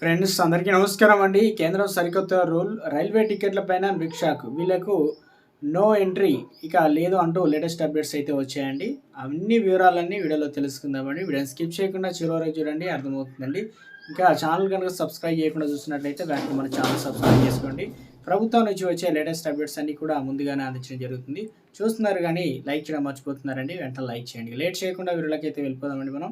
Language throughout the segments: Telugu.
ఫ్రెండ్స్ అందరికీ నమస్కారం అండి. కేంద్రం సరికొత్త రూల్ రైల్వే టికెట్ల పైన రిక్షాక్ వీళ్ళకు నో ఎంట్రీ ఇక లేదు అంటూ లేటెస్ట్ అప్డేట్స్ అయితే వచ్చాయండి. అన్ని వివరాలన్నీ వీడియోలో తెలుసుకుందామండి. వీడియోని స్కిప్ చేయకుండా చివరి చూడండి అర్థమవుతుందండి. ఇంకా ఛానల్ కనుక సబ్స్క్రైబ్ చేయకుండా చూసినట్లయితే వెంటనే మన ఛానల్ సబ్స్క్రైబ్ చేసుకోండి. ప్రభుత్వం నుంచి వచ్చే లేటెస్ట్ అప్డేట్స్ అన్ని కూడా ముందుగానే అందించడం జరుగుతుంది. చూస్తున్నారు కానీ లైక్ చేయడం మర్చిపోతున్నారండి. వెంటనే లైక్ చేయండి. లేట్ చేయకుండా వీడియోలకి వెళ్ళిపోదామండి మనం.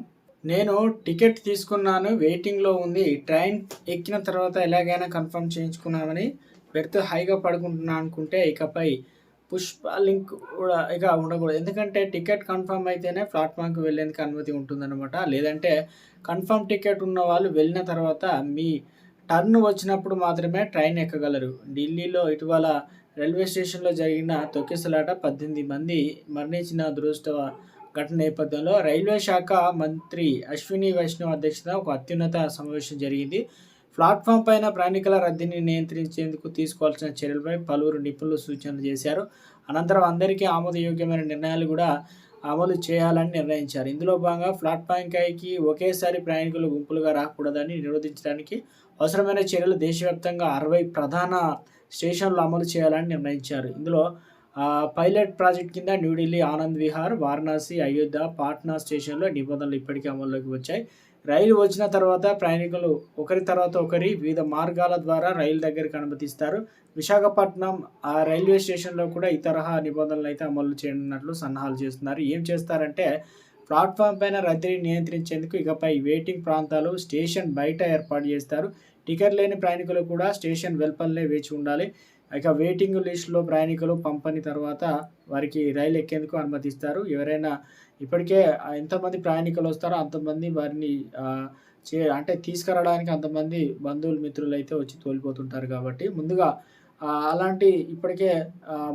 నేను టికెట్ తీసుకున్నాను వెయిటింగ్లో ఉంది. ట్రైన్ ఎక్కిన తర్వాత ఎలాగైనా కన్ఫర్మ్ చేయించుకున్నామని పెడితే హైగా పడుకుంటున్నా అనుకుంటే ఇకపై పుష్ప లింక్ కూడా ఇక ఉండకూడదు. ఎందుకంటే టికెట్ కన్ఫర్మ్ అయితేనే ప్లాట్ఫామ్కి వెళ్ళేందుకు అనుమతి ఉంటుందన్నమాట. లేదంటే కన్ఫర్మ్ టికెట్ ఉన్న వాళ్ళు వెళ్ళిన తర్వాత మీ టర్న్ వచ్చినప్పుడు మాత్రమే ట్రైన్ ఎక్కగలరు. ఢిల్లీలో ఇటీవల రైల్వే స్టేషన్లో జరిగిన తొక్కిసలాట పద్దెనిమిది మంది మరణించిన దురదృష్ట ఘటన నేపథ్యంలో రైల్వే శాఖ మంత్రి అశ్విని వైష్ణవ్ అధ్యక్షత ఒక అత్యున్నత సమావేశం జరిగింది. ప్లాట్ఫామ్ పైన ప్రయాణికుల రద్దీని నియంత్రించేందుకు తీసుకోవాల్సిన చర్యలపై పలువురు నిపుణులు సూచనలు చేశారు. అనంతరం అందరికీ ఆమోదయోగ్యమైన నిర్ణయాలు కూడా అమలు చేయాలని నిర్ణయించారు. ఇందులో భాగంగా ప్లాట్ఫామ్ ఒకేసారి ప్రయాణికులు గుంపులుగా రాకూడదని నిరోధించడానికి అవసరమైన చర్యలు దేశవ్యాప్తంగా అరవై ప్రధాన స్టేషన్లు అమలు చేయాలని నిర్ణయించారు. ఇందులో పైలట్ ప్రాజెక్ట్ కింద న్యూఢిల్లీ ఆనంద్ విహార్ వారణాసి అయోధ్య పాట్నా స్టేషన్లో నిబంధనలు ఇప్పటికే అమల్లోకి వచ్చాయి. రైలు వచ్చిన తర్వాత ప్రయాణికులు ఒకరి తర్వాత ఒకరి వివిధ మార్గాల ద్వారా రైలు దగ్గరికి అనుమతిస్తారు. విశాఖపట్నం ఆ రైల్వే స్టేషన్లో కూడా ఈ తరహా నిబంధనలు అయితే అమలు చేయనున్నట్లు సన్నాహాలు చేస్తున్నారు. ఏం చేస్తారంటే ప్లాట్ఫామ్ పైన రద్దీని నియంత్రించేందుకు ఇకపై వెయిటింగ్ ప్రాంతాలు స్టేషన్ బయట ఏర్పాటు చేస్తారు. టికెట్ లేని ప్రయాణికులు కూడా స్టేషన్ వెల్పల్లే వేచి ఉండాలి. ఇక వెయిటింగ్ లిస్టులో ప్రయాణికులు పంపని తర్వాత వారికి రైలు ఎక్కేందుకు అనుమతిస్తారు. ఎవరైనా ఇప్పటికే ఎంతమంది ప్రయాణికులు వస్తారో అంతమంది వారిని చే అంటే తీసుకురావడానికి అంతమంది బంధువులు మిత్రులు అయితే వచ్చి తోలిపోతుంటారు కాబట్టి ముందుగా అలాంటి ఇప్పటికే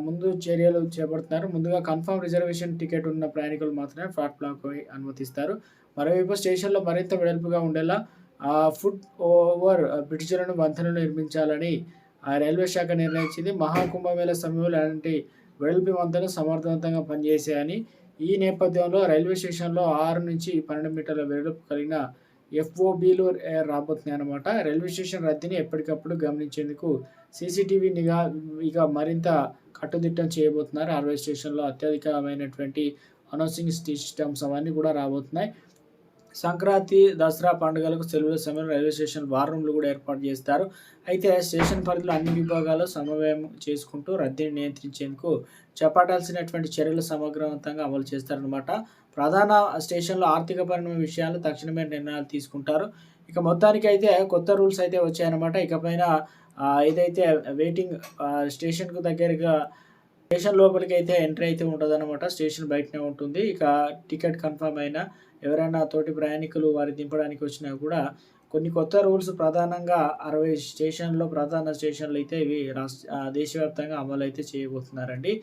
ముందు చర్యలు చేపడుతున్నారు. ముందుగా కన్ఫర్మ్ రిజర్వేషన్ టికెట్ ఉన్న ప్రయాణికులు మాత్రమే ప్లాట్ఫామ్కి అనుమతిస్తారు. మరోవైపు స్టేషన్లో మరింత వెడల్పుగా ఉండేలా ఫుడ్ ఓవర్ బ్రిటిషులను వంతెనలు నిర్మించాలని ఆ రైల్వే శాఖ నిర్ణయించింది. మహాకుంభమేళ సమయంలో అలాంటి వెడల్పి వంతెన సమర్థవంతంగా పనిచేశాయని ఈ నేపథ్యంలో రైల్వే స్టేషన్లో ఆరు నుంచి పన్నెండు మీటర్ల వెడల్పు కలిగిన ఎఫ్ఓబీలు రాబోతున్నాయి అనమాట రైల్వే స్టేషన్ రద్దీని ఎప్పటికప్పుడు గమనించేందుకు సీసీటీవీ నిఘా ఇక మరింత కట్టుదిట్టం చేయబోతున్నారు. రైల్వే స్టేషన్లో అత్యధికమైనటువంటి అనౌన్సింగ్ సిస్టమ్స్ అవన్నీ కూడా రాబోతున్నాయి. సంక్రాంతి దసరా పండుగలకు సెలవుల సమయంలో రైల్వే స్టేషన్ వార్ రూమ్లు కూడా ఏర్పాటు చేస్తారు. అయితే స్టేషన్ పరిధిలో అన్ని విభాగాలు సమన్వయం చేసుకుంటూ రద్దీని నియంత్రించేందుకు చేపట్టాల్సినటువంటి చర్యలు సమగ్రవంతంగా అమలు చేస్తారనమాట ప్రధాన స్టేషన్లో ఆర్థికపరమైన విషయాలు తక్షణమే నిర్ణయాలు తీసుకుంటారు. ఇక మొత్తానికి అయితే కొత్త రూల్స్ అయితే వచ్చాయన్నమాట. ఇకపైన ఏదైతే వెయిటింగ్ స్టేషన్కు దగ్గరగా స్టేషన్ లోపలికి అయితే ఎంట్రీ అయితే ఉంటుంది అనమాట స్టేషన్ బయటనే ఉంటుంది. ఇక టికెట్ కన్ఫర్మ్ అయినా ఎవరైనా తోటి ప్రయాణికులు వారి దింపడానికి వచ్చినా కూడా కొన్ని కొత్త రూల్స్ ప్రధానంగా అరవై స్టేషన్లో ప్రధాన స్టేషన్లు అయితే ఇవి రాష్ట్ర దేశవ్యాప్తంగా అమలు అయితే చేయబోతున్నారండి.